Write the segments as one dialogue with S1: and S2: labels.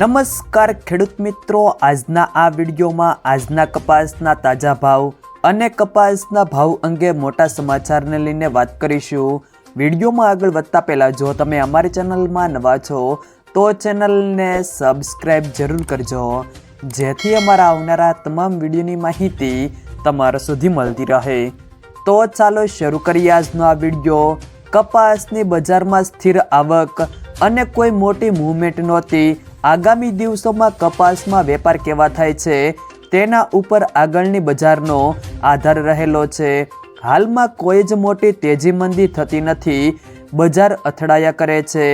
S1: નમસ્કાર ખેડૂત મિત્રો, આજના આ વિડીયોમાં આજના કપાસના તાજા ભાવ અને કપાસના ભાવ અંગે મોટા સમાચારને લઈને વાત કરીશું. વિડીયોમાં આગળ વધતા પહેલાં જો તમે અમારી ચેનલમાં નવા છો, તો ચેનલને સબસ્ક્રાઈબ જરૂર કરજો. જેથી અમારા આવનારા તમામ વિડીયોની માહિતી તમારા સુધી મળતી રહે. તો ચાલો શરૂ કરીએ આજનો આ વીડિયો. કપાસની બજારમાં સ્થિર આવક અને કોઈ મોટી મૂવમેન્ટ નહોતી. આગામી દિવસોમાં કપાસમાં વેપાર કેવા થાય છે, તેના ઉપર આગળની બજારનો આધાર રહેલો છે. હાલમાં કોઈ જ મોટી તેજી મંદી થતી નથી. બજાર અથડાયા કરે છે.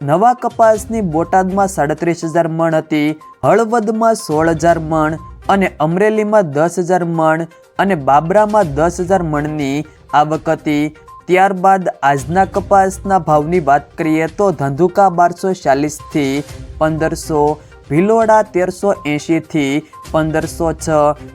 S1: નવા કપાસની બોટાદમાં સાડત્રીસ હજાર મણ હતી, હળવદમાં સોળ હજાર મણ અને અમરેલીમાં દસ હજાર મણ અને બાબરામાં દસ હજાર મણની આવક હતી. ત્યારબાદ આજના કપાસના ભાવની વાત કરીએ તો ધંધુકા બારસો ચાલીસથી પંદરસો, ભિલોડા તેરસો એંશીથી પંદરસો છ,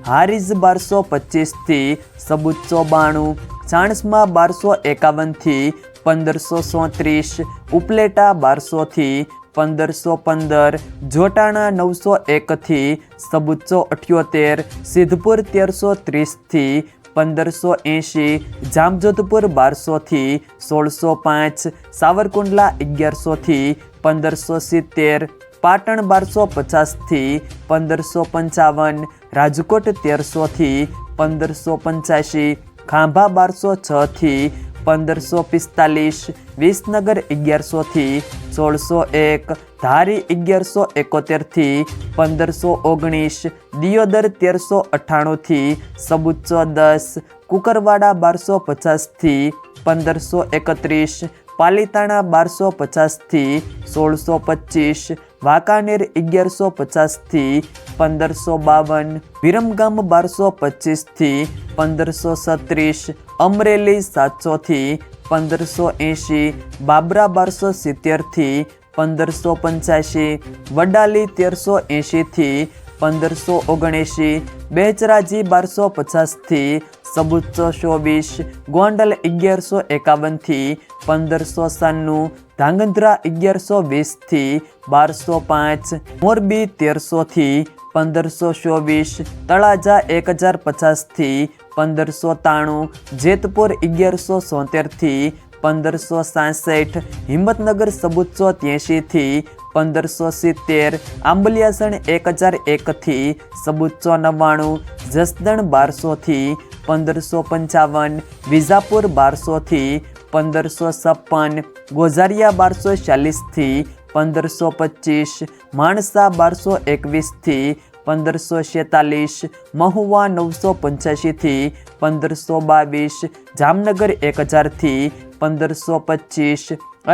S1: હારીજ બારસો પચીસથી સબુચ્ચો બાણું, ચાણસમાં બારસો એકાવનથી પંદરસો સોત્રીસ, ઉપલેટા બારસોથી પંદરસો પંદર, જોટાણા નવસો એકથી સબુચ્ચો અઠ્યોતેર, સિદ્ધપુર તેરસો ત્રીસથી પંદરસો એંશી, જામજોધપુર બારસોથી સોળસો પાંચ, સાવરકુંડલા અગિયારસોથી પંદરસો સિત્તેર, પાટણ બારસો પચાસથી પંદરસો પંચાવન, રાજકોટ તેરસોથી પંદરસો પંચ્યાસી, ખાંભા બારસો છથી પંદરસો પિસ્તાલીસ, વિસનગર અગિયારસોથી સોળસો એક, ધારી અગિયારસો એકોતેરથી પંદરસો ઓગણીસ, દિયોદર તેરસો અઠ્ઠાણુંથી સબુચ્ચો દસ, કુકરવાડા બારસો પચાસથી પંદરસો એકત્રીસ, પાલીતાણા બારસો પચાસથી સોળસો પચીસ વાંકાનેર અગિયારસો પચાસથી પંદરસો બાવન, વિરમગામ બારસો પચીસથી પંદરસો સત્રીસ અમરેલી સાતસોથી પંદરસો એંશી, બાબરા બારસો સિત્તેરથી પંદરસો પંચ્યાસી, વડાલી તેરસો એંશીથી પંદરસો ઓગણએંશી, બેચરાજી બારસો પચાસથી સબુચ્ચો ચોવીસ, ગોંડલ અગિયારસો એકાવનથી પંદરસો સાન્નું ધાંગધ્રા અગિયારસો વીસથી બારસો પાંચ, મોરબી તેરસોથી પંદરસો ચોવીસ, તળાજા એક હજાર પચાસથી પંદરસો ત્રાણું, જેતપુર અગિયારસો સોતેરથી પંદરસો સાસઠ, હિંમતનગર સબુચો ત્યાંશીથી પંદરસો સિત્તેર, આંબલિયાસણ એક હજાર એકથી સબુચો નવ્વાણું, જસદણ બારસોથી પંદરસો પંચાવન, વિજાપુર બારસોથી પંદરસો છપ્પન, ગોઝારિયા બારસો ચાલીસથી પંદરસો પચીસ, માણસા બારસો એકવીસથી પંદરસો છેતાલીસ, મહુવા નવસો પંચ્યાસીથી પંદરસો બાવીસ, જામનગર એક હજારથી પંદરસો પચીસ,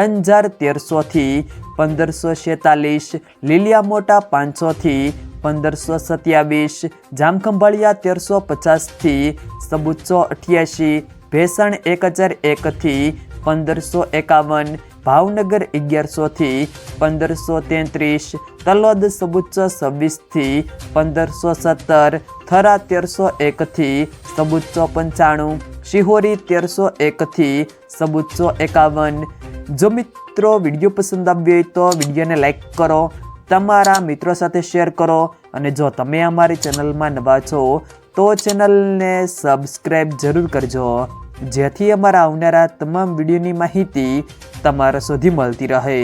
S1: અંજાર તેરસોથી પંદરસો છેતાલીસ લીલિયા મોટા પાંચસોથી પંદરસો સત્યાવીસ, જામખંભાળિયા તેરસો પચાસથી સબુચ્ચો અઠ્યાસી ભેસણ એક હજાર એકથી પંદરસો એકાવન, ભાવનગર અગિયારસોથી પંદરસો તેત્રીસ, તલોદ સબુચ્ચો છવ્વીસથી પંદરસો સત્તર, થરા તેરસો એકથી સબુચ્ચો પંચાણું, શિહોરી તેરસો એકથી સબુચ્ચો એકાવન. જો મિત્રો વીડિયો પસંદ આવ્યો હોય તો વિડીયોને લાઈક કરો, તમારા મિત્રો સાથે શેર કરો અને જો તમે અમારી ચેનલમાં નવા છો તો ચેનલને સબસ્ક્રાઈબ જરૂર કરજો. જેથી અમારા આવનારા તમામ વિડીયોની માહિતી તમારા સુધી મળતી રહે.